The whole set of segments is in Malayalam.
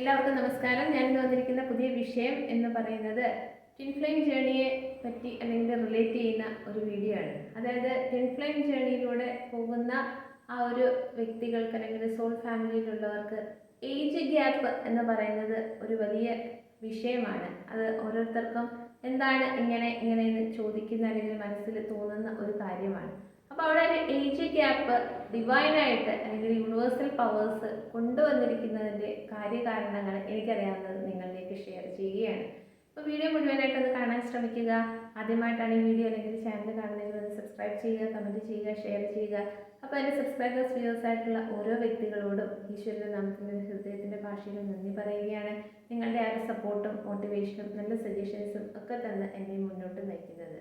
എല്ലാവർക്കും നമസ്കാരം. ഞാൻ ഇന്ന് വന്നിരിക്കുന്ന പുതിയ വിഷയം എന്ന് പറയുന്നത് ടിൻ ഫ്ലെയിം ജേണിയെ പറ്റി അല്ലെങ്കിൽ റിലേറ്റ് ചെയ്യുന്ന ഒരു വീഡിയോ ആണ്. അതായത് ടിൻ ഫ്ലെയിം ജേണിയിലൂടെ പോകുന്ന ആ ഒരു വ്യക്തികൾക്ക് അല്ലെങ്കിൽ സോൾ ഫാമിലിയിലുള്ളവർക്ക് ഏജ് ഗ്യാപ്പ് എന്ന് പറയുന്നത് ഒരു വലിയ വിഷയമാണ്. അത് ഓരോരുത്തർക്കും എന്താണ് ഇങ്ങനെ ഇങ്ങനെ ചോദിക്കുന്ന അല്ലെങ്കിൽ മനസ്സിൽ തോന്നുന്ന ഒരു കാര്യമാണ്. അപ്പോൾ അവിടെ ഒരു ഏജ് ഗ്യാപ്പ് ഡിവൈനായിട്ട് അല്ലെങ്കിൽ യൂണിവേഴ്സൽ പവേഴ്സ് കൊണ്ടുവന്നിരിക്കുന്നതിന്റെ കാര്യകാരണങ്ങൾ എനിക്കറിയാവുന്നത് നിങ്ങളിലേക്ക് ഷെയർ ചെയ്യുകയാണ്. അപ്പോൾ വീഡിയോ മുഴുവനായിട്ട് ഒന്ന് കാണാൻ ശ്രമിക്കുക. ആദ്യമായിട്ടാണ് ഈ വീഡിയോ അല്ലെങ്കിൽ ചാനൽ കാണുന്നതെങ്കിൽ ഒന്ന് സബ്സ്ക്രൈബ് ചെയ്യുക കമന്റ് ചെയ്യുക ഷെയർ ചെയ്യുക. അപ്പോൾ എന്റെ സബ്സ്ക്രൈബേഴ്സ് വ്യൂസ് ആയിട്ടുള്ള ഓരോ വ്യക്തികളോടും ഈശ്വരന്റെ നാമത്തിന്റെ ഹൃദയത്തിന്റെ ഭാഷയിൽ നന്ദി പറയുകയാണ്. നിങ്ങളുടെ ആ സപ്പോർട്ടും മോട്ടിവേഷനും നല്ല സജഷൻസും ഒക്കെ തന്നെ എന്നെ മുന്നോട്ട് നയിക്കുന്നത്.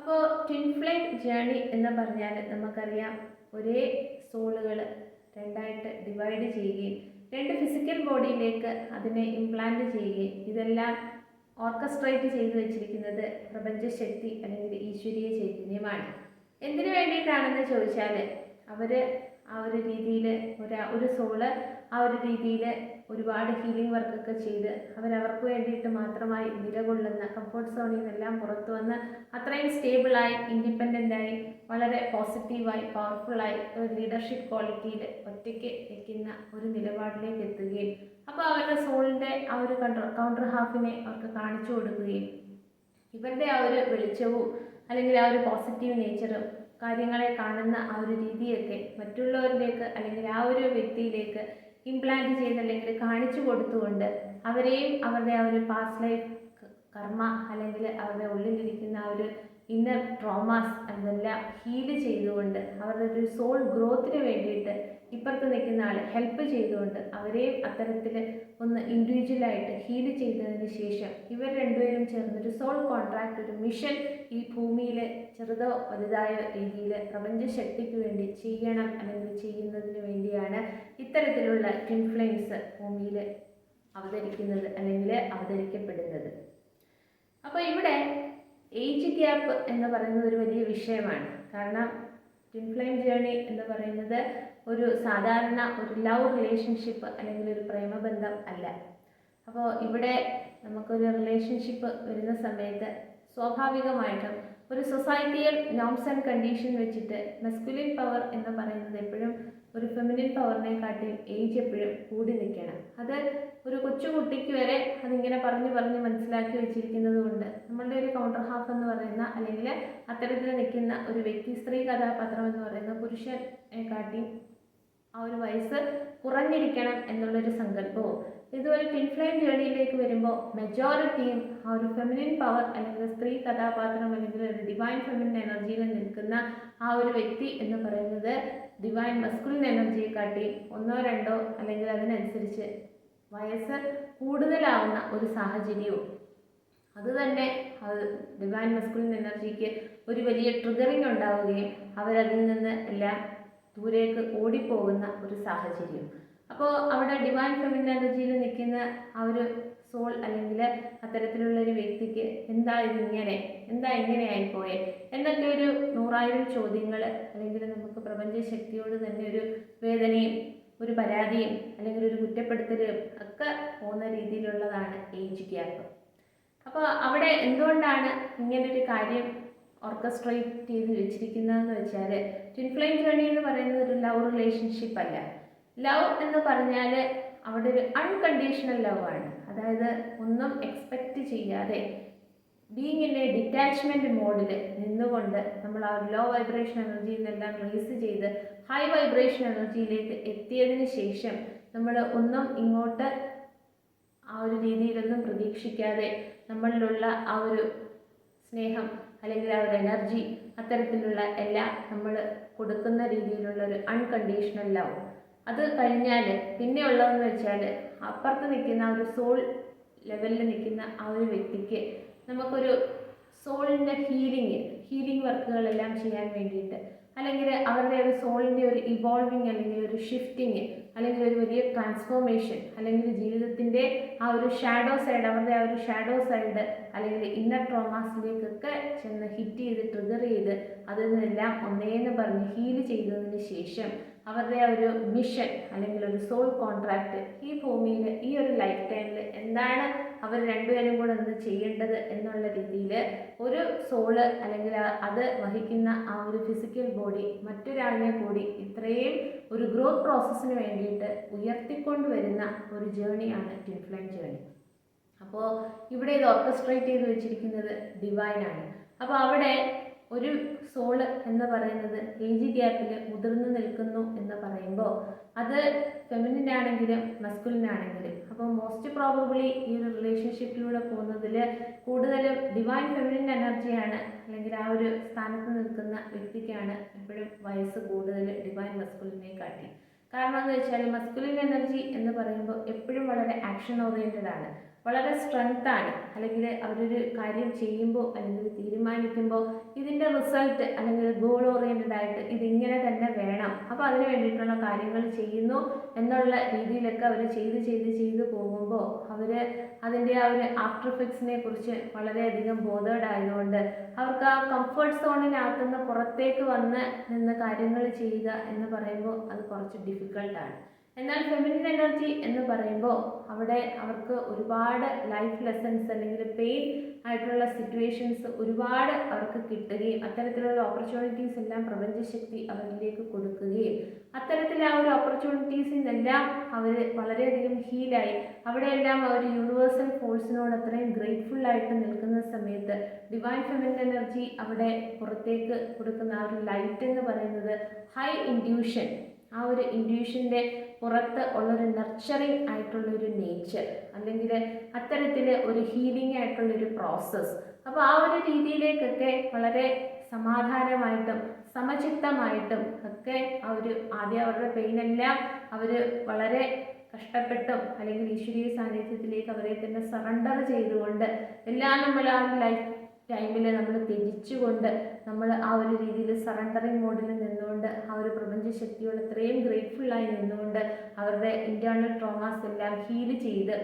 അപ്പോൾ ട്വിൻ ഫ്ലെയിം ജേണി എന്ന് പറഞ്ഞാൽ നമുക്കറിയാം ഒരേ സോളുകൾ രണ്ടായിട്ട് ഡിവൈഡ് ചെയ്യുകയും രണ്ട് ഫിസിക്കൽ ബോഡിയിലേക്ക് അതിനെ ഇംപ്ലാന്റ് ചെയ്യുകയും ഇതെല്ലാം ഓർക്കസ്ട്രേറ്റ് ചെയ്തു വെച്ചിരിക്കുന്നത് പ്രപഞ്ചശക്തി അല്ലെങ്കിൽ ഈശ്വരീയ ചൈതന്യമാണ്. എന്തിനു വേണ്ടിയിട്ടാണെന്ന് ചോദിച്ചാൽ അവർ ആ ഒരു രീതിയിൽ ഒരു ഒരു സോൾ ആ ഒരു രീതിയിൽ ഒരുപാട് ഹീലിംഗ് വർക്കൊക്കെ ചെയ്ത് അവരവർക്ക് വേണ്ടിയിട്ട് മാത്രമായി നിലകൊള്ളുന്ന കംഫോർട്ട് സോണിൽ നിന്നെല്ലാം പുറത്തു വന്ന് അത്രയും സ്റ്റേബിളായി ഇൻഡിപെൻഡന്റായി വളരെ പോസിറ്റീവായി പവർഫുള്ളായി ഒരു ലീഡർഷിപ്പ് ക്വാളിറ്റിയിൽ ഒറ്റയ്ക്ക് നിൽക്കുന്ന ഒരു നിലപാടിലേക്ക് എത്തുകയും അപ്പോൾ അവരുടെ സോളിന്റെ ആ ഒരു കൗണ്ടർ കൗണ്ടർ ഹാഫിനെ അവർക്ക് കാണിച്ചു കൊടുക്കുകയും ഇവരുടെ ആ ഒരു വെളിച്ചവും അല്ലെങ്കിൽ ആ ഒരു പോസിറ്റീവ് നേച്ചറും കാര്യങ്ങളെ കാണുന്ന ആ ഒരു രീതിയൊക്കെ മറ്റുള്ളവരിലേക്ക് അല്ലെങ്കിൽ ആ ഒരു വ്യക്തിയിലേക്ക് ഇംപ്ലാന്റ് ചെയ്ത് അല്ലെങ്കിൽ കാണിച്ചു കൊടുത്തുകൊണ്ട് അവരെയും അവരുടെ ആ ഒരു പാസ്റ്റ് ലൈഫ് കർമ്മ അല്ലെങ്കിൽ അവരുടെ ഉള്ളിലിരിക്കുന്ന ആ ഒരു ഇന്നർ ട്രോമാസ് അതെല്ലാം ഹീൽ ചെയ്തുകൊണ്ട് അവരുടെ ഒരു സോൾ ഗ്രോത്തിന് വേണ്ടിയിട്ട് ഇപ്പുറത്ത് നിൽക്കുന്ന ആളെ ഹെൽപ്പ് ചെയ്തുകൊണ്ട് അവരെയും അത്തരത്തിൽ ഒന്ന് ഇൻഡിവിജ്വലായിട്ട് ഹീൽ ചെയ്തതിന് ശേഷം ഇവർ രണ്ടുപേരും ചേർന്നൊരു സോൾ കോൺട്രാക്ട് ഒരു മിഷൻ ഈ ഭൂമിയിൽ ചെറുതോ വലുതായോ രീതിയിൽ പ്രപഞ്ചശക്തിക്ക് വേണ്ടി ചെയ്യണം അല്ലെങ്കിൽ ചെയ്യുന്നതിന് വേണ്ടിയാണ് ഇത്തരത്തിലുള്ള ഇൻഫ്ലുവൻസ് ഭൂമിയിൽ അവതരിക്കുന്നത് അല്ലെങ്കിൽ അവതരിക്കപ്പെടുന്നത്. അപ്പോൾ ഇവിടെ ഏജ് ഗ്യാപ്പ് എന്ന് പറയുന്നത് ഒരു വലിയ വിഷയമാണ്. കാരണം ട്വിൻ ഫ്ലെയിം ജേണി എന്ന് പറയുന്നത് ഒരു സാധാരണ ഒരു ലവ് റിലേഷൻഷിപ്പ് അല്ലെങ്കിൽ ഒരു പ്രേമബന്ധം അല്ല. അപ്പോൾ ഇവിടെ നമുക്കൊരു റിലേഷൻഷിപ്പ് വരുന്ന സമയത്ത് സ്വാഭാവികമായിട്ടും ഒരു സൊസൈറ്റിയൽ നോംസ് ആൻഡ് കണ്ടീഷൻ വെച്ചിട്ട് മെസ്കുലിൻ പവർ എന്ന് പറയുന്നത് എപ്പോഴും ഒരു ഫെമിനിൻ പവറിനെക്കാട്ടിയും ഏജ് എപ്പോഴും കൂടി നിൽക്കണം. അത് ഒരു കൊച്ചുകുട്ടിക്ക് വരെ അതിങ്ങനെ പറഞ്ഞ് പറഞ്ഞ് മനസ്സിലാക്കി വെച്ചിരിക്കുന്നത് കൊണ്ട് നമ്മളുടെ ഒരു കൗണ്ടർ ഹാഫ് എന്ന് പറയുന്ന അല്ലെങ്കിൽ അത്തരത്തിൽ നിൽക്കുന്ന ഒരു വ്യക്തി സ്ത്രീ കഥാപാത്രം എന്ന് പറയുന്ന പുരുഷനെ കാട്ടി ആ ഒരു വയസ്സ് കുറഞ്ഞിരിക്കണം എന്നുള്ളൊരു സങ്കല്പവും. ഇതുപോലെ പിൻഫ്ലൈൻ ജേണിയിലേക്ക് വരുമ്പോൾ മെജോറിറ്റിയും ആ ഒരു ഫെമിനിൻ പവർ അല്ലെങ്കിൽ സ്ത്രീ കഥാപാത്രം അല്ലെങ്കിൽ ഒരു ഡിവൈൻ ഫെമിനിൻ എനർജിയിൽ നിൽക്കുന്ന ആ ഒരു വ്യക്തി എന്ന് പറയുന്നത് ഡിവൈൻ മസ്കുലിൻ എനർജിയെ കാട്ടി ഒന്നോ രണ്ടോ അല്ലെങ്കിൽ അതിനനുസരിച്ച് വയസ്സ് കൂടുതലാവുന്ന ഒരു സാഹചര്യവും. അതുതന്നെ അത് ഡിവൈൻ മസ്കുലിൻ എനർജിക്ക് ഒരു വലിയ ട്രിഗറിങ് ഉണ്ടാവുകയും അവരതിൽ നിന്ന് എല്ലാം ദൂരേക്ക് ഓടിപ്പോകുന്ന ഒരു സാഹചര്യം. അപ്പോൾ അവിടെ ഡിവൈൻ ഫെമിൻ എനർജിയിൽ നിൽക്കുന്ന ആ ഒരു സോൾ അല്ലെങ്കിൽ അത്തരത്തിലുള്ള ഒരു വ്യക്തിക്ക് എന്താ ഇതിങ്ങനെ എന്താ ഇങ്ങനെ ആയിപ്പോയെ എന്നൊക്കെ ഒരു നൂറായിരം ചോദ്യങ്ങൾ അല്ലെങ്കിൽ നമുക്ക് പ്രപഞ്ച ശക്തിയോട് തന്നെ ഒരു വേദനയും ഒരു പരാതിയും അല്ലെങ്കിൽ ഒരു കുറ്റപ്പെടുത്തലും ഒക്കെ പോകുന്ന രീതിയിലുള്ളതാണ് ഏജ് ഗ്യാപ്പ്. അപ്പോൾ അവിടെ എന്തുകൊണ്ടാണ് ഇങ്ങനൊരു കാര്യം ഓർക്കസ്ട്രേറ്റ് ചെയ്ത് വെച്ചിരിക്കുന്നതെന്ന് വെച്ചാൽ ട്വിൻ ഫ്ലെയിം ജേണി എന്ന് പറയുന്നത് ഒരു ലവ് റിലേഷൻഷിപ്പ് അല്ല. ലവ് എന്ന് പറഞ്ഞാൽ അവിടെ ഒരു അൺകണ്ടീഷണൽ ലവ് ആണ്. അതായത് ഒന്നും എക്സ്പെക്റ്റ് ചെയ്യാതെ ബീങ് ഇൻ എ ഡിറ്റാച്ച്മെന്റ് മോഡിൽ നിന്നുകൊണ്ട് നമ്മൾ ആ ലോ വൈബ്രേഷൻ എനർജിയിൽ നിന്നെല്ലാം റിലീസ് ചെയ്ത് ഹൈ വൈബ്രേഷൻ എനർജിയിലേക്ക് എത്തിയതിന് ശേഷം നമ്മൾ ഒന്നും ഇങ്ങോട്ട് ആ ഒരു രീതിയിലൊന്നും പ്രതീക്ഷിക്കാതെ നമ്മളിലുള്ള ആ ഒരു സ്നേഹം അല്ലെങ്കിൽ ആ ഒരു എനർജി അത്തരത്തിലുള്ള എല്ലാ നമ്മൾ കൊടുക്കുന്ന രീതിയിലുള്ള ഒരു അൺകണ്ടീഷണൽ ലവ് അത് കഴിഞ്ഞാൽ പിന്നെ ഉള്ളതെന്ന് വെച്ചാൽ അപ്പുറത്ത് നിൽക്കുന്ന ഒരു സോൾ ലെവലിൽ നിൽക്കുന്ന ആ ഒരു വ്യക്തിക്ക് നമുക്കൊരു സോളിന്റെ ഹീലിംഗ് ഹീലിംഗ് വർക്കുകളെല്ലാം ചെയ്യാൻ വേണ്ടിയിട്ട്. അല്ലെങ്കിൽ അവരുടെ ഒരു സോളിന്റെ ഒരു ഇവോൾവിങ് അല്ലെങ്കിൽ ഒരു ഷിഫ്റ്റിങ് അല്ലെങ്കിൽ ഒരു വലിയ ട്രാൻസ്ഫോർമേഷൻ അല്ലെങ്കിൽ ജീവിതത്തിന്റെ ആ ഒരു ഷാഡോ സൈഡ് അവരുടെ ആ ഒരു ഷാഡോ സൈഡ് അല്ലെങ്കിൽ ഇന്നർ ട്രോമാസിലേക്കൊക്കെ ചെന്ന് ഹിറ്റ് ചെയ്ത് ട്രിഗർ ചെയ്ത് അതിൽ നിന്നെല്ലാം ഒന്നേന്ന് പറഞ്ഞ് ഹീൽ ചെയ്തതിന് ശേഷം അവരുടെ ഒരു മിഷൻ അല്ലെങ്കിൽ ഒരു സോൾ കോൺട്രാക്റ്റ് ഈ ഭൂമിയിൽ ഈ ഒരു ലൈഫ് ടൈമിൽ എന്താണ് അവർ രണ്ടുപേരും കൂടെ എന്ത് ചെയ്യേണ്ടത് എന്നുള്ള രീതിയിൽ ഒരു സോൾ അല്ലെങ്കിൽ അത് വഹിക്കുന്ന ആ ഒരു ഫിസിക്കൽ ബോഡി മറ്റൊരാളിനെ കൂടി ഇത്രയും ഒരു ഗ്രോത്ത് പ്രോസസ്സിന് വേണ്ടിയിട്ട് ഉയർത്തിക്കൊണ്ടുവരുന്ന ഒരു ജേണിയാണ് ട്വിൻ ജേണി അപ്പോൾ ഇവിടെ ഇത് ഓർക്കസ്ട്രേറ്റ് ചെയ്ത് വെച്ചിരിക്കുന്നത് ഡിവൈനാണ് അപ്പോൾ അവിടെ ഒരു സോൾ എന്ന് പറയുന്നത് ഏജ് ഗ്യാപ്പിൽ മുതിർന്നു നിൽക്കുന്നു എന്ന് പറയുമ്പോൾ അത് ഫെമിനിൻ ആണെങ്കിലും മസ്കുലിൻ ആണെങ്കിലും അപ്പോൾ മോസ്റ്റ് പ്രോബബിളി ഈ ഒരു റിലേഷൻഷിപ്പിലൂടെ പോകുന്നതിൽ കൂടുതലും ഡിവൈൻ ഫെമിനിൻ എനർജിയാണ് അല്ലെങ്കിൽ ആ ഒരു സ്ഥാനത്ത് നിൽക്കുന്ന വ്യക്തിക്കാണ് എപ്പോഴും വയസ്സ് കൂടുതൽ ഡിവൈൻ മസ്കുലിനെ കാട്ടി. കാരണം എന്ന് വെച്ചാൽ മസ്കുലിൻ എനർജി എന്ന് പറയുമ്പോൾ എപ്പോഴും വളരെ ആക്ഷൻ ഓറിയന്റഡ് ആണ്. വളരെ സ്ട്രെങ്ത് ആണ്. അല്ലെങ്കിൽ അവരൊരു കാര്യം ചെയ്യുമ്പോൾ അല്ലെങ്കിൽ തീരുമാനിക്കുമ്പോൾ ഇതിന്റെ റിസൾട്ട് അല്ലെങ്കിൽ ഗോൾ ഓറിയന്റഡ് ആയിട്ട് ഇതിങ്ങനെ തന്നെ വേണം. അപ്പോൾ അതിന് വേണ്ടിയിട്ടുള്ള കാര്യങ്ങൾ ചെയ്യുന്നു എന്നുള്ള രീതിയിലൊക്കെ അവർ ചെയ്ത് ചെയ്ത് ചെയ്ത് പോകുമ്പോൾ അവർ അതിന്റെ ആ ഒരു ആഫ്റ്റർ എഫക്ട്സിനെ കുറിച്ച് വളരെയധികം ബോധേഡ് ആയതുകൊണ്ട് അവർക്ക് ആ കംഫർട്ട് സോണിനകത്തുനിന്ന് പുറത്തേക്ക് വന്ന് നിന്ന് കാര്യങ്ങൾ ചെയ്യുക എന്ന് പറയുമ്പോൾ അത് കുറച്ച് ഡിഫിക്കൽട്ടാണ് എന്നാൽ ഫെമിനിൻ എനർജി എന്ന് പറയുമ്പോൾ അവിടെ അവർക്ക് ഒരുപാട് ലൈഫ് ലെസൺസ് അല്ലെങ്കിൽ പെയിൻ ആയിട്ടുള്ള സിറ്റുവേഷൻസ് ഒരുപാട് അവർക്ക് കിട്ടുകയും അത്തരത്തിലുള്ള ഓപ്പർച്യൂണിറ്റീസ് എല്ലാം പ്രപഞ്ചശക്തി അവരിലേക്ക് കൊടുക്കുകയും അത്തരത്തിൽ ആ ഒരു ഓപ്പർച്യൂണിറ്റീസിൽ നിന്നെല്ലാം അവർ വളരെയധികം ഹീലായി അവിടെയെല്ലാം അവർ യൂണിവേഴ്സൽ ഫോഴ്സിനോട് അത്രയും ഗ്രേറ്റ്ഫുൾ ആയിട്ട് നിൽക്കുന്ന സമയത്ത് ഡിവൈൻ ഫെമിനിൻ എനർജി അവിടെ പുറത്തേക്ക് കൊടുക്കുന്ന ആ ഒരു ലൈറ്റ് എന്ന് പറയുന്നത് ഹൈ ഇൻഡ്യൂഷൻ ആ ഒരു ഇൻഡ്യൂഷന്റെ പുറത്ത് ഉള്ളൊരു നർച്ചറിങ് ആയിട്ടുള്ളൊരു നേച്ചർ അല്ലെങ്കിൽ അത്തരത്തിൽ ഒരു ഹീലിംഗ് ആയിട്ടുള്ളൊരു പ്രോസസ്സ് അപ്പോൾ ആ ഒരു രീതിയിലേക്കൊക്കെ വളരെ സമാധാനമായിട്ടും സമചിത്തമായിട്ടും ഒക്കെ ആ ഒരു ആദ്യം അവരുടെ പെയിനെല്ലാം അവർ വളരെ കഷ്ടപ്പെട്ടും അല്ലെങ്കിൽ ഈശ്വരീയ സാന്നിധ്യത്തിലേക്ക് അവരെ തന്നെ സറണ്ടർ ചെയ്തുകൊണ്ട് എല്ലാം നമ്മൾ ആ ലൈഫ് ടൈമിൽ നമ്മൾ ത്യജിച്ചുകൊണ്ട് നമ്മൾ ആ ഒരു രീതിയിൽ സറണ്ടറിങ് മോഡിൽ നിന്നുകൊണ്ട് ആ ഒരു ശക്തിയോട് ഇത്രയും ഗ്രേറ്റ്ഫുള്ളായി നിന്നുകൊണ്ട് അവരുടെ ഇന്റേർണൽ ട്രോമാസ് എല്ലാം ഹീൽ ചെയ്ത്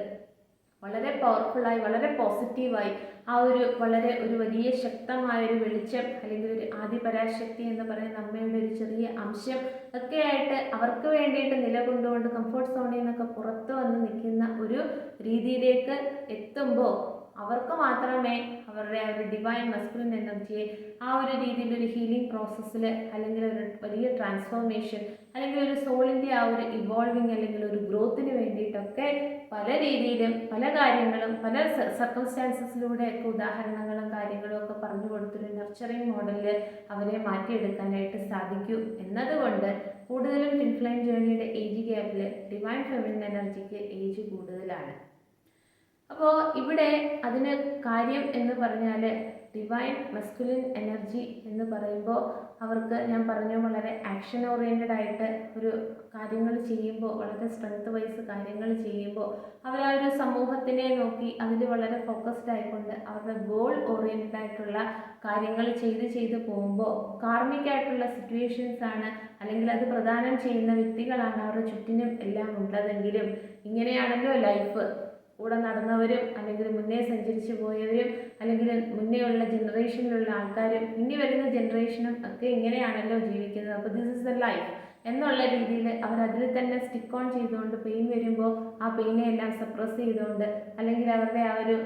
വളരെ പവർഫുള്ളായി വളരെ പോസിറ്റീവായി ആ ഒരു വളരെ ഒരു വലിയ ശക്തമായ ഒരു വെളിച്ചം അല്ലെങ്കിൽ ഒരു ആദിപരാശക്തി എന്ന് പറയുന്ന അമ്മയുടെ ഒരു ചെറിയ അംശം ഒക്കെ ആയിട്ട് അവർക്ക് വേണ്ടിയിട്ട് നിലകൊണ്ടുകൊണ്ട് കംഫർട്ട് സോണിൽ നിന്നൊക്കെ പുറത്ത് വന്ന് നിൽക്കുന്ന ഒരു രീതിയിലേക്ക് എത്തുമ്പോൾ അവർക്ക് മാത്രമേ അവരുടെ ആ ഒരു ഡിവൈൻ മസ്കുലിൻ എനർജിയെ ആ ഒരു രീതിയിൽ ഒരു ഹീലിംഗ് പ്രോസസ്സിൽ അല്ലെങ്കിൽ ഒരു വലിയ ട്രാൻസ്ഫോർമേഷൻ അല്ലെങ്കിൽ ഒരു സോളിന്റെ ആ ഒരു ഇവോൾവിങ് അല്ലെങ്കിൽ ഒരു ഗ്രോത്തിന് വേണ്ടിയിട്ടൊക്കെ പല രീതിയിലും പല കാര്യങ്ങളും പല സർക്കംസ്റ്റാൻസസിലൂടെയൊക്കെ ഉദാഹരണങ്ങളും കാര്യങ്ങളും ഒക്കെ പറഞ്ഞു കൊടുത്തൊരു നർച്ചറിങ് മോഡലിൽ അവരെ മാറ്റിയെടുക്കാനായിട്ട് സാധിക്കും. എന്നതുകൊണ്ട് കൂടുതലും ഫിൻഫ്ലൈൻ ജേണിയുടെ ഏജ് ഗ്യാപ്പിൽ ഡിവൈൻ ഫെമിനിൻ എനർജിക്ക് ഏജ് കൂടുതലാണ്. അപ്പോൾ ഇവിടെ അതിന് കാര്യം എന്ന് പറഞ്ഞാൽ ഡിവൈൻ മസ്കുലിൻ എനർജി എന്ന് പറയുമ്പോൾ അവർക്ക് ഞാൻ പറഞ്ഞു വളരെ ആക്ഷൻ ഓറിയന്റഡ് ആയിട്ട് ഒരു കാര്യങ്ങൾ ചെയ്യുമ്പോൾ വളരെ സ്ട്രെങ്ത് വൈസ് കാര്യങ്ങൾ ചെയ്യുമ്പോൾ അവർ ആ ഒരു സമൂഹത്തിനെ നോക്കി അതിൽ വളരെ ഫോക്കസ്ഡ് ആയിക്കൊണ്ട് അവരുടെ ഗോൾ ഓറിയന്റഡ് ആയിട്ടുള്ള കാര്യങ്ങൾ ചെയ്ത് ചെയ്ത് പോകുമ്പോൾ കാർമിക് ആയിട്ടുള്ള സിറ്റുവേഷൻസ് ആണ് അല്ലെങ്കിൽ അത് പ്രദാനം ചെയ്യുന്ന വ്യക്തികളാണ് അവരുടെ ചുറ്റിനും എല്ലാം ഉള്ളതെങ്കിലും ഇങ്ങനെയാണല്ലോ ലൈഫ് കൂടെ നടന്നവരും അല്ലെങ്കിൽ മുന്നേ സഞ്ചരിച്ചു പോയവരും അല്ലെങ്കിൽ മുന്നേ ഉള്ള ജനറേഷനിലുള്ള ആൾക്കാരും ഇനി വരുന്ന ജനറേഷനും ഒക്കെ ഇങ്ങനെയാണല്ലോ ജീവിക്കുന്നത്. അപ്പോൾ ദിസ് ഇസ് ദ ലൈഫ് എന്നുള്ള രീതിയിൽ അവർ അതിൽ തന്നെ സ്റ്റിക്ക് ഓൺ ചെയ്തുകൊണ്ട് പെയിൻ വരുമ്പോൾ ആ പെയിനെ എല്ലാം സപ്രസ് ചെയ്തുകൊണ്ട് അല്ലെങ്കിൽ അവരുടെ ആ ഒരു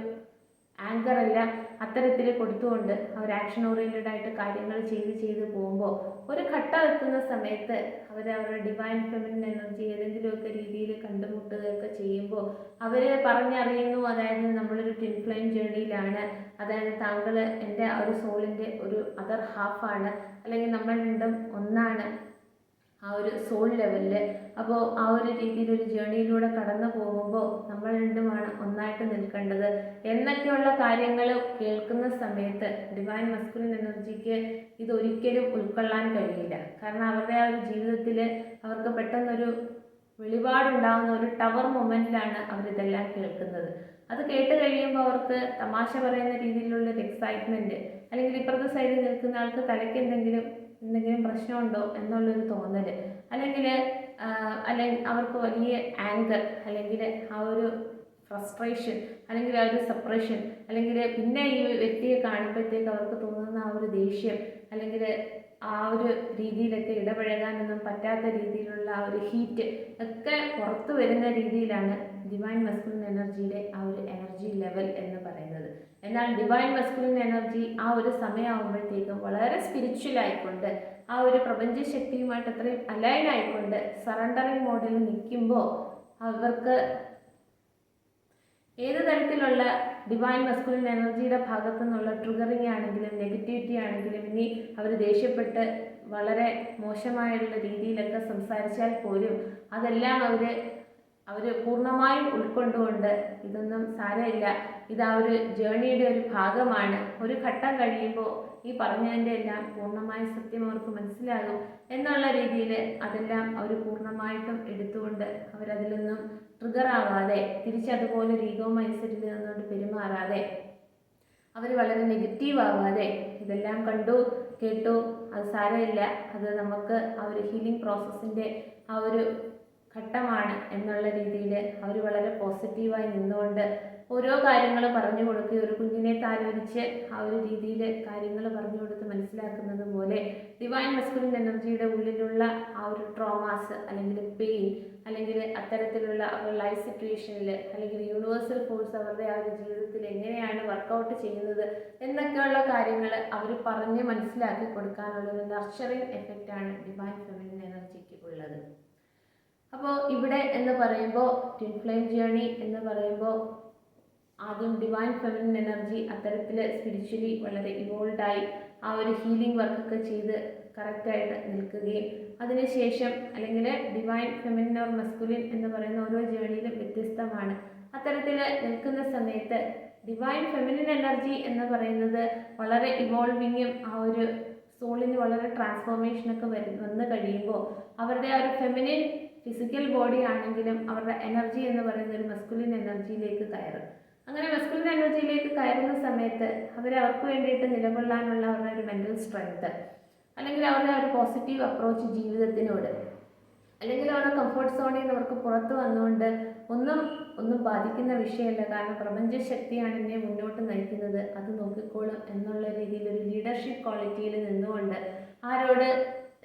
ആങ്കർ എല്ലാം അത്തരത്തിൽ കൊടുത്തുകൊണ്ട് അവർ ആക്ഷൻ ഓറിയന്റഡ് ആയിട്ട് കാര്യങ്ങൾ ചെയ്ത് ചെയ്ത് പോകുമ്പോൾ ഒരു ഘട്ടം എത്തുന്ന സമയത്ത് അവർ അവരുടെ ഡിവൈൻ ഫെമിനിൻ എനർജി ഏതെങ്കിലുമൊക്കെ രീതിയിൽ കണ്ടുമുട്ടുകയൊക്കെ ചെയ്യുമ്പോൾ അവർ പറഞ്ഞറിയുന്നു. അതായത് നമ്മളൊരു ട്വിൻ ഫ്ലെയിം ജേണിയിലാണ് അതായത് താങ്കൾ എന്റെ ഒരു സോളിന്റെ ഒരു അതർ ഹാഫാണ് അല്ലെങ്കിൽ നമ്മൾ രണ്ടും ഒന്നാണ്. ആ ഒരു സോൾ ലെവലിൽ അപ്പോൾ ആ ഒരു രീതിയിൽ ഒരു ജേണിയിലൂടെ കടന്നു പോകുമ്പോൾ നമ്മൾ രണ്ടുമാണ് ഒന്നായിട്ട് നിൽക്കേണ്ടത്. എന്നൊക്കെയുള്ള കാര്യങ്ങൾ കേൾക്കുന്ന സമയത്ത് ഡിവൈൻ മസ്കുലിൻ എനർജിക്ക് ഇതൊരിക്കലും ഉൾക്കൊള്ളാൻ കഴിയില്ല. കാരണം അവരുടെ ആ ഒരു ജീവിതത്തിൽ അവർക്ക് പെട്ടെന്നൊരു വെളിപാടുണ്ടാകുന്ന ഒരു ടവർ മൊമെന്റിലാണ് അവരിതെല്ലാം കേൾക്കുന്നത്. അത് കേട്ട് കഴിയുമ്പോൾ അവർക്ക് തമാശ പറയുന്ന രീതിയിലുള്ള ഒരു എക്സൈറ്റ്മെന്റ് അല്ലെങ്കിൽ ഇപ്പുറത്തെ സൈഡിൽ നിൽക്കുന്ന ആൾക്ക് തലയ്ക്ക് എന്തെങ്കിലും എന്തെങ്കിലും പ്രശ്നമുണ്ടോ എന്നുള്ളൊരു തോന്നൽ അല്ലെങ്കിൽ അല്ലെങ്കിൽ അവർക്ക് വലിയ ആങ്കർ അല്ലെങ്കിൽ ആ ഒരു ഫ്രസ്ട്രേഷൻ അല്ലെങ്കിൽ ആ ഒരു സെപ്പറേഷൻ അല്ലെങ്കിൽ പിന്നെ ഈ വ്യക്തിയെ കാണുമ്പോഴത്തേക്ക് അവർക്ക് തോന്നുന്ന ആ ഒരു ദേഷ്യം അല്ലെങ്കിൽ ആ ഒരു രീതിയിലൊക്കെ ഇടപഴകാനൊന്നും പറ്റാത്ത രീതിയിലുള്ള ആ ഒരു ഹീറ്റ് ഒക്കെ പുറത്തു വരുന്ന രീതിയിലാണ് ഡിവൈൻ മസ്കുലിൻ എനർജിയുടെ ആ ഒരു എനർജി ലെവൽ എന്ന് പറയുന്നത്. എന്നാൽ ഡിവൈൻ മസ്കുലിൻ എനർജി ആ ഒരു സമയമാകുമ്പോഴത്തേക്കും വളരെ സ്പിരിച്വൽ ആയിക്കൊണ്ട് ആ ഒരു പ്രപഞ്ച ശക്തിയുമായിട്ട് അത്രയും അലൈൻ ആയിക്കൊണ്ട് സറണ്ടറിങ് മോഡിൽ നിൽക്കുമ്പോൾ അവർക്ക് ഏത് തരത്തിലുള്ള ഡിവൈൻ മസ്കുലിൻ എനർജിയുടെ ഭാഗത്തു നിന്നുള്ള ട്രിഗറിങ് ആണെങ്കിലും നെഗറ്റിവിറ്റി ആണെങ്കിലും ഇനി അവർ ദേഷ്യപ്പെട്ട് വളരെ മോശമായുള്ള രീതിയിലൊക്കെ സംസാരിച്ചാൽ പോലും അതെല്ലാം അവർ അവർ പൂർണമായും ഉൾക്കൊണ്ടുകൊണ്ട് ഇതൊന്നും സാരമില്ല. ഇത് ആ ഒരു ജേണിയുടെ ഒരു ഭാഗമാണ്. ഒരു ഘട്ടം കഴിയുമ്പോൾ ഈ പറഞ്ഞതിന്റെ എല്ലാം പൂർണമായ സത്യം അവർക്ക് മനസ്സിലാകും എന്നുള്ള രീതിയിൽ അതെല്ലാം അവർ പൂർണമായിട്ടും എടുത്തുകൊണ്ട് അവരതിലൊന്നും ട്രിഗർ ആവാതെ തിരിച്ചതുപോലെ ഈഗോ മൈൻഡ്സെറ്റിൽ നിന്നുകൊണ്ട് പെരുമാറാതെ അവർ വളരെ നെഗറ്റീവ് ആവാതെ ഇതെല്ലാം കണ്ടു കേട്ടു അത് സാരമില്ല. അത് നമുക്ക് ആ ഒരു ഹീലിംഗ് പ്രോസസ്സിന്റെ ആ ഒരു ഘട്ടമാണ് എന്നുള്ള രീതിയിൽ അവർ വളരെ പോസിറ്റീവായി നിന്നുകൊണ്ട് ഓരോ കാര്യങ്ങൾ പറഞ്ഞു കൊടുക്കുകയും ഒരു കുഞ്ഞിനെ താലോലിച്ച് ആ ഒരു രീതിയിൽ കാര്യങ്ങൾ പറഞ്ഞു കൊടുത്ത് മനസ്സിലാക്കുന്നത് പോലെ ഡിവൈൻ മസ്കുലിൻ എനർജിയുടെ ഉള്ളിലുള്ള ആ ഒരു ട്രോമാസ് അല്ലെങ്കിൽ പെയിൻ അല്ലെങ്കിൽ അത്തരത്തിലുള്ള അവരുടെ ലൈഫ് സിറ്റുവേഷനിൽ അല്ലെങ്കിൽ യൂണിവേഴ്സൽ ഫോഴ്സ് അവരുടെ ആ ഒരു ജീവിതത്തിൽ എങ്ങനെയാണ് വർക്കൗട്ട് ചെയ്യുന്നത് എന്നൊക്കെയുള്ള കാര്യങ്ങൾ അവർ പറഞ്ഞ് മനസ്സിലാക്കി കൊടുക്കാനുള്ള ഒരു നർച്ചറിങ് എഫക്റ്റാണ് ഡിവൈൻ ഫെമിനിൻ എനർജിക്ക് ഉള്ളത്. അപ്പോൾ ഇവിടെ എന്ന് പറയുമ്പോൾ ട്വിൻ ഫ്ലെയിം ജേണി എന്ന് പറയുമ്പോൾ ആദ്യം ഡിവൈൻ ഫെമിനിൻ എനർജി അത്തരത്തിൽ സ്പിരിച്വലി വളരെ ആയി ആ ഒരു ഹീലിംഗ് വർക്കൊക്കെ ചെയ്ത് കറക്റ്റായിട്ട് നിൽക്കുകയും അതിനുശേഷം അല്ലെങ്കിൽ ഡിവൈൻ ഫെമിനിൻ ഓർ മസ്കുലിൻ എന്ന് പറയുന്ന ഓരോ ജേണിയിലും വ്യത്യസ്തമാണ്. അത്തരത്തിൽ നിൽക്കുന്ന സമയത്ത് ഡിവൈൻ ഫെമിനിൻ എനർജി എന്ന് പറയുന്നത് വളരെ ഇവോൾവിങ്ങും ആ ഒരു സോളിന് വളരെ ട്രാൻസ്ഫോർമേഷനൊക്കെ വരും വന്നു കഴിയുമ്പോൾ അവരുടെ ആ ഒരു ഫെമിനിൻ ഫിസിക്കൽ ബോഡി ആണെങ്കിലും അവരുടെ എനർജി എന്ന് പറയുന്ന ഒരു മസ്കുലിൻ എനർജിയിലേക്ക് കയറും. അങ്ങനെ മസ്കുലിൻ എനർജിയിലേക്ക് കയറുന്ന സമയത്ത് അവർ അവർക്ക് വേണ്ടിയിട്ട് നിലകൊള്ളാനുള്ള അവരുടെ ഒരു മെന്റൽ സ്ട്രെങ്ത് അല്ലെങ്കിൽ അവരുടെ ഒരു പോസിറ്റീവ് അപ്രോച്ച് ജീവിതത്തിനോട് അല്ലെങ്കിൽ അവരുടെ കംഫർട്ട് സോണിൽ നിന്ന് അവർക്ക് പുറത്ത് വന്നുകൊണ്ട് ഒന്നും ഒന്നും ബാധിക്കുന്ന വിഷയമല്ല. കാരണം പ്രപഞ്ച ശക്തിയാണ് എന്നെ മുന്നോട്ട് നയിക്കുന്നത്. അത് നോക്കിക്കോളും എന്നുള്ള രീതിയിൽ ഒരു ലീഡർഷിപ്പ് ക്വാളിറ്റിയിൽ നിന്നുകൊണ്ട് ആരോട്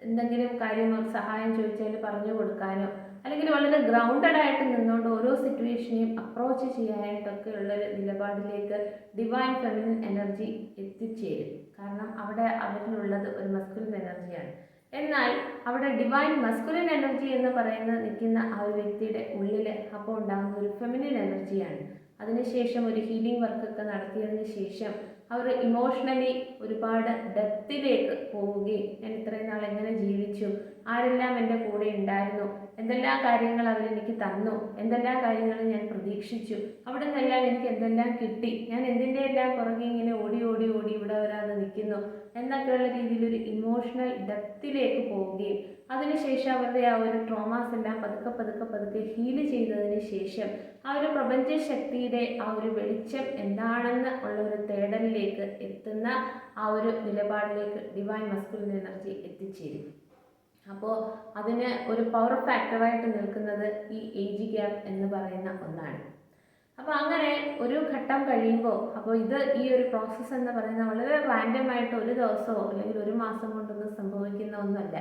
എന്തെങ്കിലും കാര്യം സഹായം ചോദിച്ചാൽ പറഞ്ഞു കൊടുക്കാനോ അല്ലെങ്കിൽ വളരെ ഗ്രൗണ്ടഡ് ആയിട്ട് നിന്നുകൊണ്ട് ഓരോ സിറ്റുവേഷനെയും അപ്രോച്ച് ചെയ്യാനായിട്ടൊക്കെ ഉള്ളൊരു നിലപാടിലേക്ക് ഡിവൈൻ ഫെമിനിൻ എനർജി എത്തിച്ചേരും. കാരണം അവിടെ അവരിലുള്ളത് ഒരു മസ്കുലിൻ എനർജിയാണ് എന്നാൽ അവിടെ ഡിവൈൻ മസ്കുലിൻ എനർജി എന്ന് പറയുന്ന നിൽക്കുന്ന ആ ഒരു വ്യക്തിയുടെ ഉള്ളിൽ അപ്പോൾ ഉണ്ടാകുന്ന ഒരു ഫെമിനിൻ എനർജിയാണ് അതിനുശേഷം ഒരു ഹീലിംഗ് വർക്കൊക്കെ നടത്തിയതിന് ശേഷം അവർ ഇമോഷണലി ഒരുപാട് ഡെപ്തിലേക്ക് പോവുകയും ഞാൻ ഇത്രയും നാൾ എങ്ങനെ ജീവിച്ചു? ആരെല്ലാം എന്റെ കൂടെ ഉണ്ടായിരുന്നു? എന്തെല്ലാം കാര്യങ്ങൾ അവരെനിക്ക് തന്നു? എന്തെല്ലാം കാര്യങ്ങൾ ഞാൻ പ്രതീക്ഷിച്ചു? അവിടെ നിന്നെല്ലാം എനിക്ക് എന്തെല്ലാം കിട്ടി? ഞാൻ എന്തിന്റെ എല്ലാം പുറകെ ഇങ്ങനെ ഓടി ഓടി ഓടി ഇവിടെ വരാതെ നിൽക്കുന്നു? എന്നൊക്കെയുള്ള രീതിയിൽ ഒരു ഇമോഷണൽ ഡെപ്തിലേക്ക് പോവുകയും അതിനുശേഷം അവരുടെ ആ ഒരു ട്രോമാസ് എല്ലാം പതുക്കെ പതുക്കെ പതുക്കെ ഹീൽ ചെയ്തതിന് ശേഷം ആ ഒരു പ്രപഞ്ച ശക്തിയുടെ ആ ഒരു വെളിച്ചം എന്താണെന്ന് ഉള്ള ഒരു തേടലിലേക്ക് എത്തുന്ന ആ ഒരു നിലപാടിലേക്ക് ഡിവൈൻ മസ്കുലിൻ എനർജി എത്തിച്ചേരും. അപ്പോൾ അതിന് ഒരു പവർ ഫാക്ടറായിട്ട് നിൽക്കുന്നത് ഈ ഏജ് ഗ്യാപ്പ് എന്ന് പറയുന്ന ഒന്നാണ്. അപ്പോൾ അങ്ങനെ ഒരു ഘട്ടം കഴിയുമ്പോൾ അപ്പോൾ ഇത് ഈ ഒരു പ്രോസസ്സ് എന്ന് പറയുന്നത് വളരെ റാൻഡം ആയിട്ട് ഒരു ദിവസമോ അല്ലെങ്കിൽ ഒരു മാസം കൊണ്ടൊന്നും സംഭവിക്കുന്ന ഒന്നല്ല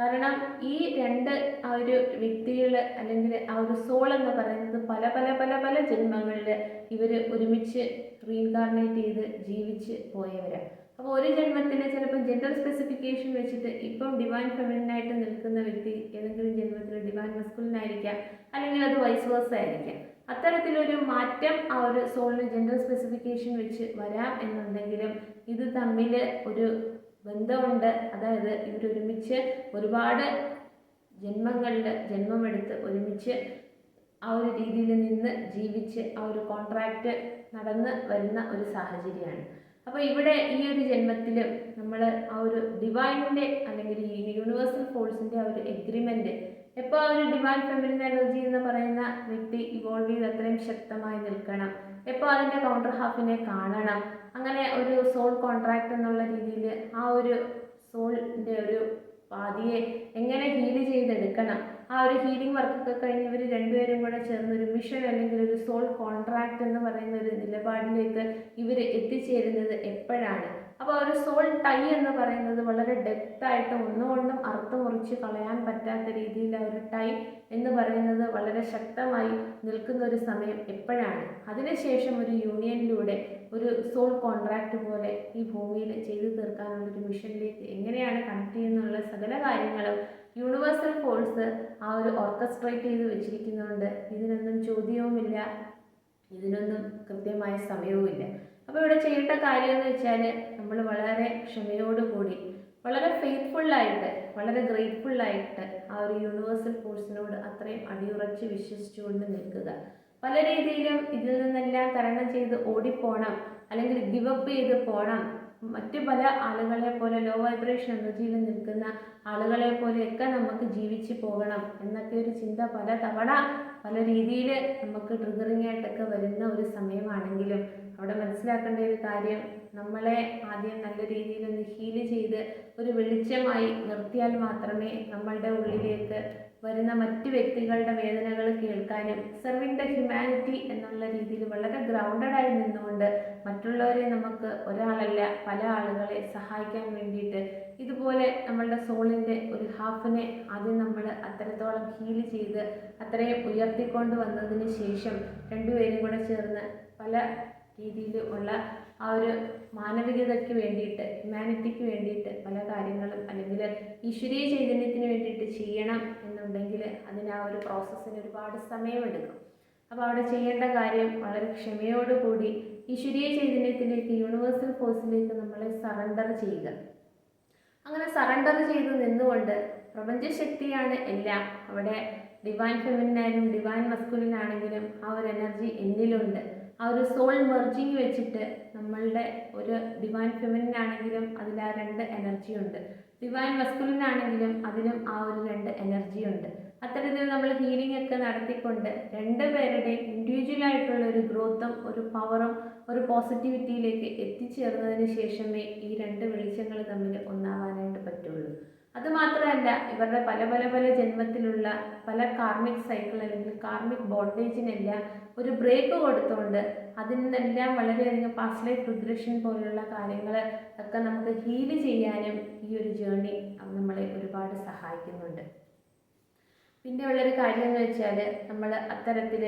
കാരണം ഈ രണ്ട് ആ ഒരു വ്യക്തികൾ അല്ലെങ്കിൽ ആ ഒരു സോൾ എന്ന് പറയുന്നത് പല പല പല പല ജന്മങ്ങളിൽ ഇവർ ഒരുമിച്ച് റീഇൻകാർണേറ്റ് ചെയ്ത് ജീവിച്ച് പോയവരാണ്. അപ്പോൾ ഒരു ജന്മത്തിൽ ചിലപ്പോൾ ജെൻഡർ സ്പെസിഫിക്കേഷൻ വെച്ചിട്ട് ഇപ്പം ഡിവൈൻ ഫെമിനായിട്ട് നിൽക്കുന്ന വ്യക്തി ഏതെങ്കിലും ജന്മത്തിൽ ഡിവൈൻ മസ്കുലിനായിരിക്കാം അല്ലെങ്കിൽ അത് വൈസ് വേഴ്സ് ആയിരിക്കാം. അത്തരത്തിലൊരു മാറ്റം ആ ഒരു സോളിന് ജെൻഡർ സ്പെസിഫിക്കേഷൻ വെച്ച് വരാം എന്നുണ്ടെങ്കിലും ഇത് തമ്മിൽ ഒരു ബന്ധമുണ്ട്. അതായത് ഇവരൊരുമിച്ച് ഒരുപാട് ജന്മങ്ങളിൽ ജന്മമെടുത്ത് ഒരുമിച്ച് ആ ഒരു രീതിയിൽ നിന്ന് ജീവിച്ച് ആ ഒരു കോൺട്രാക്റ്റ് നടന്ന് വരുന്ന ഒരു സാഹചര്യമാണ്. അപ്പോൾ ഇവിടെ ഈ ഒരു ജന്മത്തിൽ നമ്മൾ ആ ഒരു ഡിവൈനിന്റെ അല്ലെങ്കിൽ യൂണിവേഴ്സൽ ഫോഴ്സിന്റെ ആ ഒരു എഗ്രിമെന്റ് എപ്പോൾ ആ ഒരു ഡിവൈൻ ഫെമിനിൻ എനർജി എന്ന് പറയുന്ന വ്യക്തി ഇവോൾവ് ചെയ്ത് അത്രയും ശക്തമായി നിൽക്കണം. എപ്പോൾ അതിന്റെ കൗണ്ടർ ഹാഫിനെ കാണണം. അങ്ങനെ ഒരു സോൾ കോൺട്രാക്ട് എന്നുള്ള രീതിയിൽ ആ ഒരു സോളിന്റെ ഒരു പാതിയെ എങ്ങനെ ഹീൽ ചെയ്തെടുക്കണം? ആ ഒരു ഹീലിംഗ് വർക്കൊക്കെ കഴിഞ്ഞ് ഇവർ രണ്ടുപേരും കൂടെ ചേർന്ന് ഒരു മിഷൻ അല്ലെങ്കിൽ ഒരു സോൾ കോൺട്രാക്ട് എന്ന് പറയുന്ന ഒരു നിലപാടിലേക്ക് ഇവർ എത്തിച്ചേരുന്നത് എപ്പോഴാണ്? അപ്പോൾ ഒരു സോൾ ടൈ എന്ന് പറയുന്നത് വളരെ ഡെപ്തായിട്ട് ഒന്നുകൊണ്ടും അർത്ഥം മുറിച്ച് കളയാൻ പറ്റാത്ത രീതിയിൽ ആ ഒരു ടൈ എന്ന് പറയുന്നത് വളരെ ശക്തമായി നിൽക്കുന്ന ഒരു സമയം എപ്പോഴാണ്? അതിനുശേഷം ഒരു യൂണിയനിലൂടെ ഒരു സോൾ കോൺട്രാക്റ്റ് പോലെ ഈ ഭൂമിയിൽ ചെയ്തു തീർക്കാനുള്ള ഒരു മിഷനിലേക്ക് എങ്ങനെയാണ് കണക്ട് ചെയ്യുന്നുള്ള സകല കാര്യങ്ങളും യൂണിവേഴ്സൽ ഫോഴ്സ് ആ ഒരു ഓർക്കസ്ട്രേറ്റ് ചെയ്ത് വെച്ചിരിക്കുന്നതുകൊണ്ട് ഇതിനൊന്നും ചോദ്യവുമില്ല. ഇതിനൊന്നും കൃത്യമായ സമയവുമില്ല. അപ്പോൾ ഇവിടെ ചെയ്യേണ്ട കാര്യം എന്ന് വെച്ചാൽ നമ്മൾ വളരെ ക്ഷമയോടുകൂടി വളരെ ഫെയ്ത്ത്ഫുള്ളായിട്ട് വളരെ ഗ്രേറ്റ്ഫുള്ളായിട്ട് ആ ഒരു യൂണിവേഴ്സൽ ഫോഴ്സിനോട് അത്രയും അടിയുറച്ച് വിശ്വസിച്ചുകൊണ്ട് നിൽക്കുക. പല രീതിയിലും ഇതിൽ നിന്നെല്ലാം തരണം ചെയ്ത് ഓടിപ്പോണം അല്ലെങ്കിൽ ഗിവപ്പ് ചെയ്ത് പോകണം മറ്റു പല ആളുകളെ പോലെ ലോ വൈബ്രേഷൻ എനർജിയിൽ നിൽക്കുന്ന ആളുകളെ പോലെയൊക്കെ നമുക്ക് ജീവിച്ചു പോകണം എന്നൊക്കെ ഒരു ചിന്ത പല തവണ പല രീതിയിൽ നമുക്ക് ട്രിഗറിങ് ആയിട്ടൊക്കെ വരുന്ന ഒരു സമയമാണെങ്കിലും അവിടെ മനസ്സിലാക്കേണ്ട ഒരു കാര്യം നമ്മളെ ആദ്യം നല്ല രീതിയിൽ ഒന്ന് ഹീൽ ചെയ്ത് ഒരു വെളിച്ചമായി നിർത്തിയാൽ മാത്രമേ നമ്മളുടെ ഉള്ളിലേക്ക് വരുന്ന മറ്റ് വ്യക്തികളുടെ വേദനകൾ കേൾക്കാനും സെർവിങ് ദ ഹ്യൂമാനിറ്റി എന്നുള്ള രീതിയിൽ വളരെ ഗ്രൗണ്ടഡായി നിന്നുകൊണ്ട് മറ്റുള്ളവരെ നമുക്ക് ഒരാളല്ല പല ആളുകളെ സഹായിക്കാൻ വേണ്ടിയിട്ട് ഇതുപോലെ നമ്മളുടെ സോളിന്റെ ഒരു ഹാഫിനെ ആദ്യം നമ്മൾ അത്രത്തോളം ഹീൽ ചെയ്ത് അത്രയും ഉയർത്തിക്കൊണ്ട് വന്നതിന് ശേഷം രണ്ടുപേരും കൂടെ ചേർന്ന് പല രീതിയിൽ ഉള്ള ആ ഒരു മാനവികതയ്ക്ക് വേണ്ടിയിട്ട് ഹ്യൂമാനിറ്റിക്ക് വേണ്ടിയിട്ട് പല കാര്യങ്ങളും അല്ലെങ്കിൽ ഈശ്വരീയ ചൈതന്യത്തിന് വേണ്ടിയിട്ട് ചെയ്യണം എന്നുണ്ടെങ്കിൽ അതിന് ആ ഒരു പ്രോസസ്സിന് ഒരുപാട് സമയമെടുക്കും. അപ്പോൾ അവിടെ ചെയ്യേണ്ട കാര്യം വളരെ ക്ഷമയോടുകൂടി ഈശ്വരീയ ചൈതന്യത്തിലേക്ക് യൂണിവേഴ്സൽ ഫോഴ്സിലേക്ക് നമ്മളെ സറണ്ടർ ചെയ്യുക. അങ്ങനെ സറണ്ടർ ചെയ്ത് നിന്നുകൊണ്ട് പ്രപഞ്ചശക്തിയാണ് എല്ലാം. അവിടെ ഡിവൈൻ ഫെമിനായാലും ഡിവൈൻ മസ്കുലിനാണെങ്കിലും ആ ഒരു എനർജി എന്നിലുണ്ട്. ആ ഒരു സോൾ മെർജിങ് വെച്ചിട്ട് നമ്മളുടെ ഒരു ഡിവൈൻ ഫെമിനിൻ ആണെങ്കിലും അതിൽ ആ രണ്ട് എനർജി ഉണ്ട്. ഡിവൈൻ മസ്കുലിൻ ആണെങ്കിലും അതിനും ആ ഒരു രണ്ട് എനർജി ഉണ്ട്. അത്തരത്തിൽ നമ്മൾ ഹീലിംഗ് ഒക്കെ നടത്തിക്കൊണ്ട് രണ്ട് പേരുടെയും ഇൻഡിവിജ്വൽ ആയിട്ടുള്ള ഒരു ഗ്രോത്തും ഒരു പവറും ഒരു പോസിറ്റിവിറ്റിയിലേക്ക് എത്തിച്ചേർന്നതിന് ശേഷമേ ഈ രണ്ട് വെളിച്ചങ്ങൾ തമ്മിൽ ഒന്നാവാനായിട്ട് പറ്റുള്ളൂ. അതുമാത്രമല്ല ഇവരുടെ പല പല പല ജന്മത്തിലുള്ള പല കാർമിക് സൈക്കിൾ അല്ലെങ്കിൽ കാർമിക് ബോണ്ടേജിനെല്ലാം ഒരു ബ്രേക്ക് കൊടുത്തുകൊണ്ട് അതിൽ നിന്നെല്ലാം വളരെയധികം പാസ്റ്റ് ലൈഫ് റിഗ്രഷൻ പോലെയുള്ള കാര്യങ്ങൾ ഒക്കെ നമുക്ക് ഹീൽ ചെയ്യാനും ഈ ഒരു ജേർണി നമ്മളെ ഒരുപാട് സഹായിക്കുന്നുണ്ട്. പിന്നെ ഉള്ളൊരു കാര്യം എന്ന് വെച്ചാൽ നമ്മൾ അത്തരത്തിൽ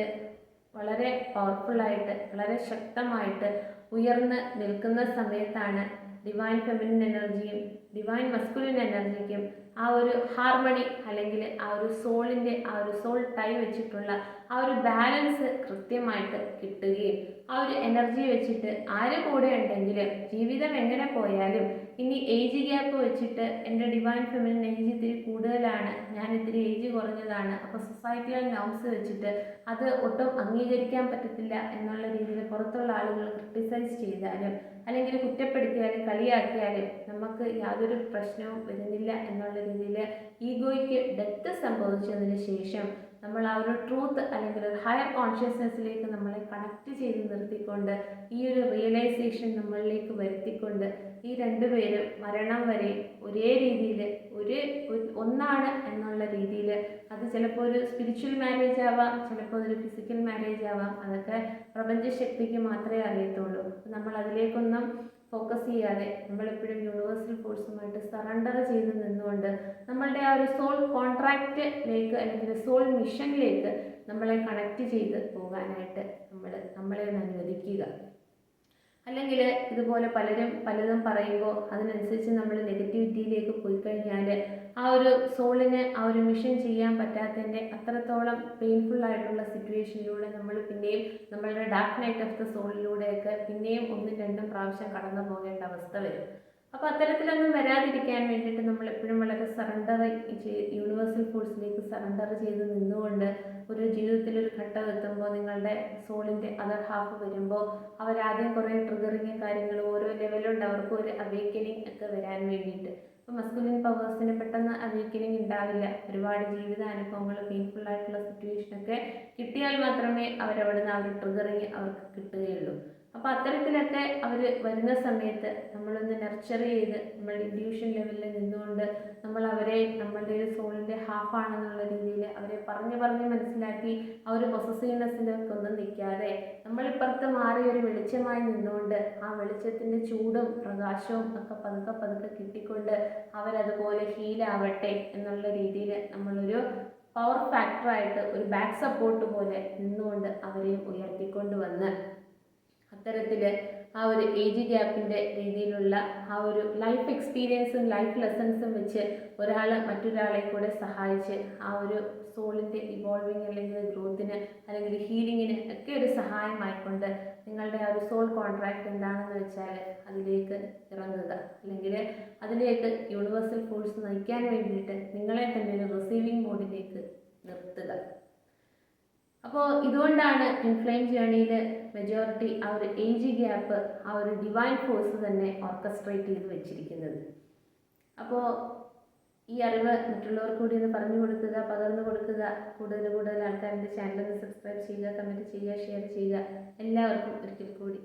വളരെ പവർഫുള്ളായിട്ട് വളരെ ശക്തമായിട്ട് ഉയർന്ന് നിൽക്കുന്ന സമയത്താണ് ഡിവൈൻ ഫെമിനിൻ എനർജിയും ഡിവൈൻ മസ്കുലിൻ എനർജിക്കും ആ ഒരു ഹാർമണി അല്ലെങ്കിൽ ആ ഒരു സോളിന്റെ ആ ഒരു സോൾ ടൈ വെച്ചിട്ടുള്ള ആ ഒരു ബാലൻസ് കൃത്യമായിട്ട് കിട്ടുകയും ആ ഒരു എനർജി വെച്ചിട്ട് ആര് കൂടെ ഉണ്ടെങ്കിലും ജീവിതം എങ്ങനെ പോയാലും ഇനി ഏജ് ഗ്യാപ്പ് വെച്ചിട്ട് എന്റെ ഡിവൈൻ ഫെമിനിൻ ഏജ് ഇത്തിരി കൂടുതലാണ്. ഞാൻ ഇത്തിരി ഏജ് കുറഞ്ഞതാണ്. അപ്പോൾ സൊസൈറ്റിയൽ നോംസ് വെച്ചിട്ട് അത് ഒട്ടും അംഗീകരിക്കാൻ പറ്റത്തില്ല എന്നുള്ള രീതിയിൽ പുറത്തുള്ള ആളുകൾ ക്രിട്ടിസൈസ് ചെയ്താലും അല്ലെങ്കിൽ കുറ്റപ്പെടുത്തിയാലും കളിയാക്കിയാലും നമുക്ക് യാതൊരു പ്രശ്നവും വരുന്നില്ല എന്നുള്ള രീതിയിൽ ഈഗോയ്ക്ക് ഡെത്ത് സംഭവിച്ചതിന് ശേഷം നമ്മൾ ആ ഒരു ട്രൂത്ത് അല്ലെങ്കിൽ ഒരു ഹയർ കോൺഷ്യസ്നെസ്സിലേക്ക് നമ്മളെ കണക്ട് ചെയ്ത് നിർത്തിക്കൊണ്ട് ഈ ഒരു റിയലൈസേഷൻ നമ്മളിലേക്ക് വരുത്തിക്കൊണ്ട് ഈ രണ്ടുപേരും മരണം വരെ ഒരേ രീതിയിൽ ഒരേ ഒന്നാണ് എന്നുള്ള രീതിയിൽ അത് ചിലപ്പോൾ ഒരു സ്പിരിച്വൽ മാരേജ് ആവാം ചിലപ്പോൾ ഒരു ഫിസിക്കൽ മാരേജ് ആവാം. അതൊക്കെ പ്രപഞ്ചശക്തിക്ക് മാത്രമേ അറിയത്തുള്ളൂ. നമ്മൾ അതിലേക്കൊന്നും ഫോക്കസ് ചെയ്യാതെ നമ്മളെപ്പോഴും യൂണിവേഴ്സൽ ഫോഴ്സുമായിട്ട് സറണ്ടർ ചെയ്ത് നിന്നുകൊണ്ട് നമ്മളുടെ ആ ഒരു സോൾ കോൺട്രാക്റ്റിലേക്ക് അല്ലെങ്കിൽ സോൾ മിഷനിലേക്ക് നമ്മളെ കണക്ട് ചെയ്ത് പോകാനായിട്ട് നമ്മൾ നമ്മളെ ഒന്ന് അനുവദിക്കുക. അല്ലെങ്കിൽ ഇതുപോലെ പലരും പലതും പറയുമ്പോൾ അതിനനുസരിച്ച് നമ്മൾ നെഗറ്റിവിറ്റിയിലേക്ക് പോയി കഴിഞ്ഞാൽ ആ ഒരു സോളിന് ആ ഒരു മിഷൻ ചെയ്യാൻ പറ്റാത്തതിന്റെ അത്രത്തോളം പെയിൻഫുൾ ആയിട്ടുള്ള സിറ്റുവേഷനിലൂടെ നമ്മൾ പിന്നെയും നമ്മളുടെ ഡാർക്ക് നൈറ്റ് ഓഫ് ദ സോളിലൂടെയൊക്കെ പിന്നെയും ഒന്നും രണ്ടും പ്രാവശ്യം കടന്നു പോകേണ്ട അവസ്ഥ വരും. അപ്പോൾ അത്തരത്തിലൊന്നും വരാതിരിക്കാൻ വേണ്ടിയിട്ട് നമ്മൾ എപ്പോഴും വളരെ സറണ്ടർ യൂണിവേഴ്സൽ ഫോഴ്സിലേക്ക് സറണ്ടർ ചെയ്ത് നിന്നുകൊണ്ട് ഒരു ജീവിതത്തിൽ ഒരു ഘട്ടം എത്തുമ്പോൾ നിങ്ങളുടെ സോളിന്റെ അതർ ഹാഫ് വരുമ്പോൾ അവരാദ്യം കുറേ ട്രിഗറിങ് കാര്യങ്ങൾ ഓരോ ലെവലുണ്ട് അവർക്ക് ഒരു അവേക്കനിങ് ഒക്കെ വരാൻ വേണ്ടിയിട്ട്. ഇപ്പൊ മസ്കുലിൻ പവേഴ്സിന് പെട്ടെന്ന് അവേക്കനിങ് ഉണ്ടാവില്ല. ഒരുപാട് ജീവിത അനുഭവങ്ങൾ പെയിൻഫുൾ ആയിട്ടുള്ള സിറ്റുവേഷൻ ഒക്കെ കിട്ടിയാൽ മാത്രമേ അവരവിടുന്ന് ആ ഒരു ട്രിഗറിങ് അവർക്ക് കിട്ടുകയുള്ളൂ. അപ്പോൾ അത്തരത്തിലൊക്കെ അവർ വരുന്ന സമയത്ത് നമ്മളൊന്ന് നർച്ചർ ചെയ്ത് നമ്മൾ ഇൻഡ്യൂഷൻ ലെവലിൽ നിന്നുകൊണ്ട് നമ്മൾ അവരെ നമ്മളുടെ ഒരു ഹാഫ് ആണെന്നുള്ള രീതിയിൽ അവരെ പറഞ്ഞു പറഞ്ഞ് മനസ്സിലാക്കി ആ ഒരു പൊസസീവ്നെസ്സിലൊക്കെ ഒന്നും നിൽക്കാതെ നമ്മളിപ്പുറത്ത് മാറി ഒരു വെളിച്ചമായി നിന്നുകൊണ്ട് ആ വെളിച്ചത്തിന്റെ ചൂടും പ്രകാശവും ഒക്കെ പതുക്കെ പതുക്കെ കിട്ടിക്കൊണ്ട് അവരതുപോലെ ഹീലാവട്ടെ എന്നുള്ള രീതിയിൽ നമ്മളൊരു പവർ ഫാക്ടറായിട്ട് ഒരു ബാക്ക് സപ്പോർട്ട് പോലെ നിന്നുകൊണ്ട് അവരെയും ഉയർത്തിക്കൊണ്ട് വന്ന് അത്തരത്തിൽ ആ ഒരു ഏജ് ഗ്യാപ്പിന്റെ രീതിയിലുള്ള ആ ഒരു ലൈഫ് എക്സ്പീരിയൻസും ലൈഫ് ലെസൺസും വെച്ച് ഒരാൾ മറ്റൊരാളെ കൂടെ സഹായിച്ച് ആ ഒരു സോളിന്റെ ഇവോൾവിങ് അല്ലെങ്കിൽ ഗ്രോത്തിന് അല്ലെങ്കിൽ ഹീലിങ്ങിന് ഒക്കെ ഒരു സഹായമായിക്കൊണ്ട് നിങ്ങളുടെ ആ ഒരു സോൾ കോൺട്രാക്ട് എന്താണെന്ന് വെച്ചാൽ അതിലേക്ക് ഇറങ്ങുക. അല്ലെങ്കിൽ അതിലേക്ക് യൂണിവേഴ്സൽ ഫോഴ്സ് നയിക്കാൻ വേണ്ടിയിട്ട് നിങ്ങളെ തന്നെ ഒരു റിസീവിങ് മോഡിലേക്ക് നിർത്തുക. അപ്പോൾ ഇതുകൊണ്ടാണ് ഇൻഫ്ലെയിം ജേണിയിൽ മെജോറിറ്റി ആ ഒരു ഏജ് ഗ്യാപ്പ് ആ ഒരു ഡിവൈൻ ഫോഴ്സ് തന്നെ ഓർക്കസ്ട്രേറ്റ് ചെയ്ത് വെച്ചിരിക്കുന്നത്. അപ്പോൾ ഈ അറിവ് മറ്റുള്ളവർക്ക് കൂടി ഒന്ന് പറഞ്ഞു കൊടുക്കുക പകർന്നു കൊടുക്കുക കൂടുതൽ കൂടുതൽ ആൾക്കാരുടെ ചാനൽ സബ്സ്ക്രൈബ് ചെയ്യുക കമന്റ് ചെയ്യുക ഷെയർ ചെയ്യുക എല്ലാവർക്കും ഒരിക്കൽ കൂടി